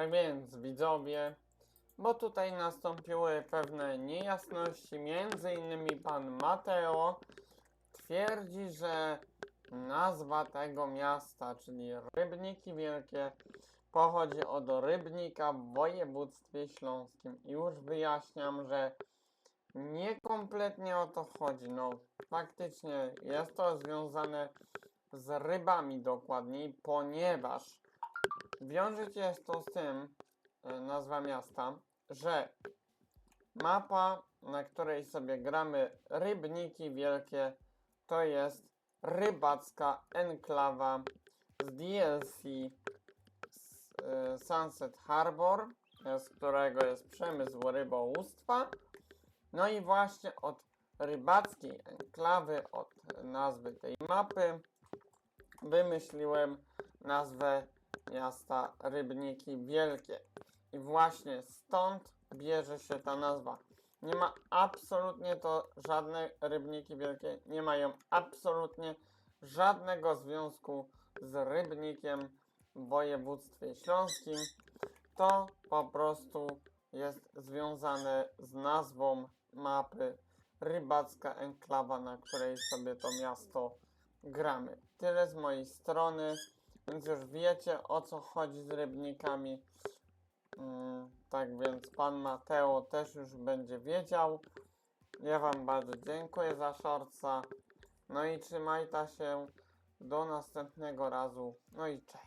Tak więc widzowie, bo tutaj nastąpiły pewne niejasności, między innymi pan Mateo twierdzi, że nazwa tego miasta, czyli Rybniki Wielkie, pochodzi od Rybnika w województwie śląskim. I już wyjaśniam, że niekompletnie o to chodzi. No, faktycznie jest to związane z rybami dokładniej, ponieważ wiąże się to z tym, e, nazwa miasta, że mapa, na której sobie gramy Rybniki Wielkie, to jest rybacka enklawa z DLC z, e, Sunset Harbor, z którego jest przemysł rybołówstwa. No i właśnie od rybackiej enklawy, od nazwy tej mapy, wymyśliłem nazwę miasta Rybniki Wielkie. I właśnie stąd bierze się ta nazwa. Nie ma absolutnie to żadne Rybniki Wielkie, nie mają absolutnie żadnego związku z Rybnikiem w województwie śląskim. To po prostu jest związane z nazwą mapy Rybacka Enklawa, na której sobie to miasto gramy. Tyle z mojej strony, więc już wiecie o co chodzi z rybnikami. Mm, tak więc pan Mateo też już będzie wiedział. Ja wam bardzo dziękuję za shortsa. No i trzymajta się. Do następnego razu. No i cześć.